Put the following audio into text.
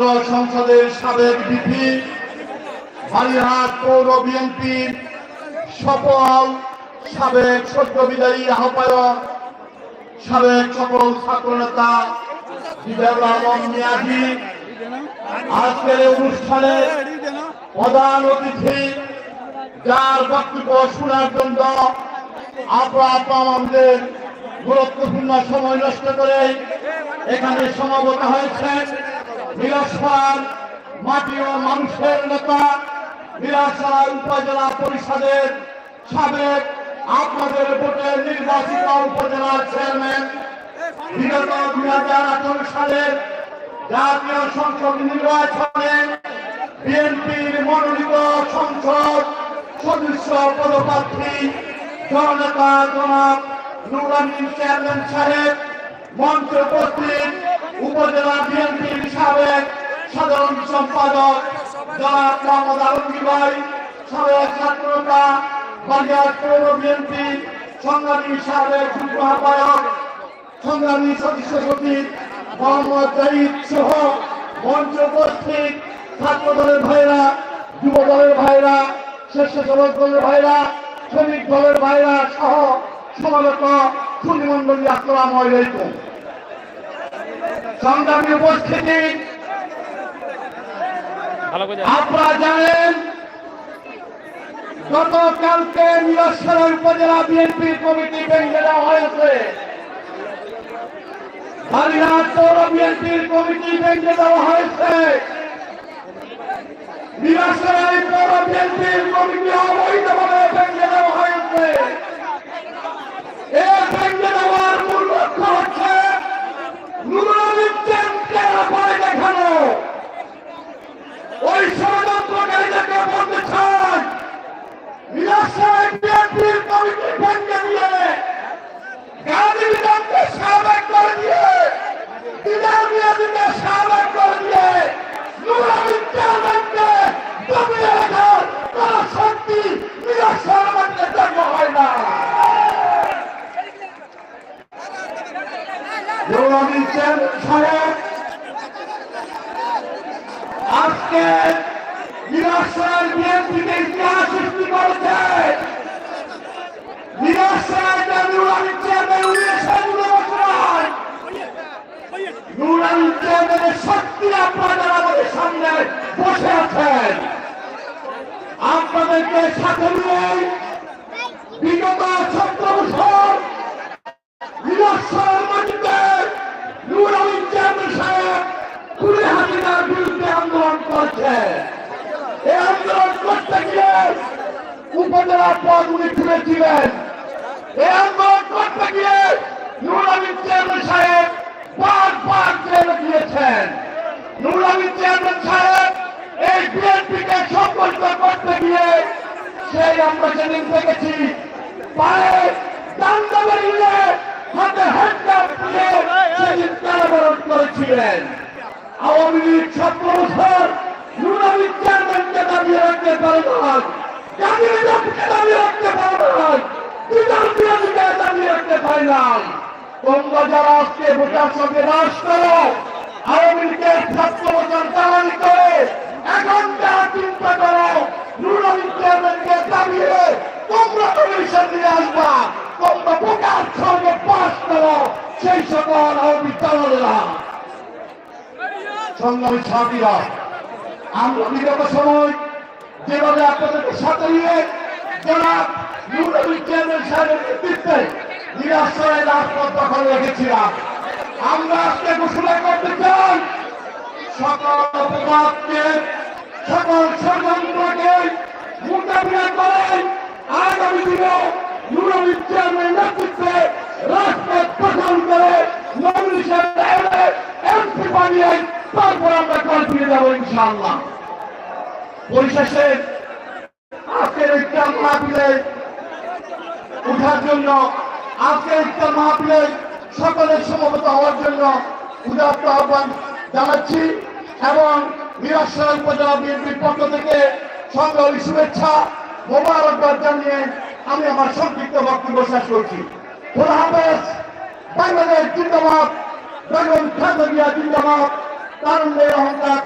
সংসদের সাবেক বিপি বালিহাট পৌর বিএনপির সফল সাবেক সদ্য বিদায়ী আহ্বায়ক, সাবেক সকল ছাত্র নেতা আলম আজকের অনুষ্ঠানে প্রধান অতিথি, যার বক্তব্য শোনার জন্য আপা আপা আমাদের গুরুত্বপূর্ণ সময় নষ্ট করে এখানে সমাগত হয়েছেন বিলাসপাল মাটি ও মানুষের নেতা বিলাসপাল উপজেলা পরিষদের সাবেক আপনাদের ভোটে নির্বাচিত উপজেলার চেয়ারম্যান, বিগত দুই হাজার আঠারো সালের জাতীয় সংসদ নির্বাচনে বিএনপির মনোনীত সংসদ সদস্য পদপ্রার্থী জননেতা জনাব নুরানিন চেয়ারম্যান সাহেব মঞ্চ উপস্থিত। উপজেলা বিএনপির সাবেক সাধারণ সম্পাদক জনাব ভাই, সাবেক ছাত্রতা বাজার পৌর বিএনপি সংগ্রামী সাবেক যুগ্ম আহ্বায়ক, সংগ্রামী সদস্য সচিব মোহাম্মদ জাহিদ সহ মঞ্চ উপস্থিত ছাত্র দলের ভাইরা, যুব দলের ভাইরা, স্বেচ্ছাসেবক দলের ভাইরা, শ্রমিক দলের ভাইরা সহ সমাগত সুনিমন্ডলী আসসালাম আলাইকুম। সংগ্রামী উপস্থিতি। আপনারা জানেন গতকালকে নীলশ্বর উপজেলা বিএনপি কমিটি ভেঙে দেওয়া হয়েছে। হারিয়ার পৌর বিএনপির কমিটি ভেঙে দেওয়া হয়েছে। নীলশ্বর পৌর বিএনপির কমিটি অবৈধভাবে ভেঙে দেওয়া হয়েছে। করে দিয়ে বিধান বিরোধীকে সাবেক করে দিয়ে নুরানি চেয়ারম্যানকে দমিয়ে রাখার কোন শক্তি নিরাশার মধ্যে জন্ম হয় না নুরানি সাহেব আজকে নিরাশার বিএনপিকে ইতিহাস সৃষ্টি করেছে নিরাশার চেয়ারম্যান উনিশশো বছর নুরানি চেয়ারম্যানের শক্তি আপনারা আমাদের সামনে বসে আছেন আপনাদেরকে সাথে নিয়ে বিগত সতেরো বছর নিরাশার মাটিতে নুরানি চেয়ারম্যান সাহেব খুলে হাসিনার বিরুদ্ধে আন্দোলন করছে। এই আন্দোলন করতে গিয়ে উপজেলা পদ উনি তুলেছিলেন এই আন্দোলন করতে গিয়ে দিয়েছেন। নুরানি চেয়ারম্যান সাহেব সংগঠিত গিয়ে সেই আমরা সেদিন দেখেছি পায়ে দান্ডা বেরিয়ে হাতে হ্যান্ডকাপ দিয়ে সেদিন কারাবরণ করেছিলেন। আওয়ামী লীগ সতেরো বছর নুরানি চেয়ারম্যানকে দাঁড়িয়ে রাখতে পারে না। জাতীয় জাতিকে দাঁড়িয়ে রাখতে পারে না। বিধান বিরোধীকে দাঁড়িয়ে রাখতে পারে না। তোমরা যারা আজকে ভোটার সঙ্গে নাশ করো, আওয়ামী লীগের ছাত্র বছর জ্বালানি করে এখন যারা চিন্তা করো নুরানি চেয়ারম্যানকে দাঁড়িয়ে কমিশন নিয়ে আসবা তোমরা ভোটার সঙ্গে পাশ করো, সেই সকল আওয়ামী চালানেরা সংগ্রামী সাথীরা আমরা বিগত সময় যেভাবে আপনাদেরকে সাথে নিয়ে যারা ইউরোপী চেয়ারম্যান সাহেবের নেতৃত্বে নিরাশ্রয় রাজপথ দখল রেখেছিলাম। আমরা আজকে ঘোষণা সকল অপবাদকে, সকল ষড়যন্ত্রকে মোকাবিলা করে আগামী দিনে ইউরোপী চেয়ারম্যান নেতৃত্বে রাজপথ দখল করে মজলিসের এমপি বানিয়ে তারপর আমরা কল ফিরে যাব ইনশাআল্লাহ। পরিশেষে আজকের ইফতার মাহফিলে উঠার জন্য, আজকের ইফতার মাহফিলে সকলের সমবেত হওয়ার জন্য উদাত্ত আহ্বান জানাচ্ছি এবং মিরাশ্বর উপজেলা বিএনপির পক্ষ থেকে সংগ্রামী শুভেচ্ছা মোবারকবাদ জানিয়ে আমি আমার সংক্ষিপ্ত বক্তব্য শেষ করছি। খোলা হাফেজ, বাংলাদেশ জিন্দাবাদ, বেগম জিন্দাবাদ তারুণ্যের অহংকার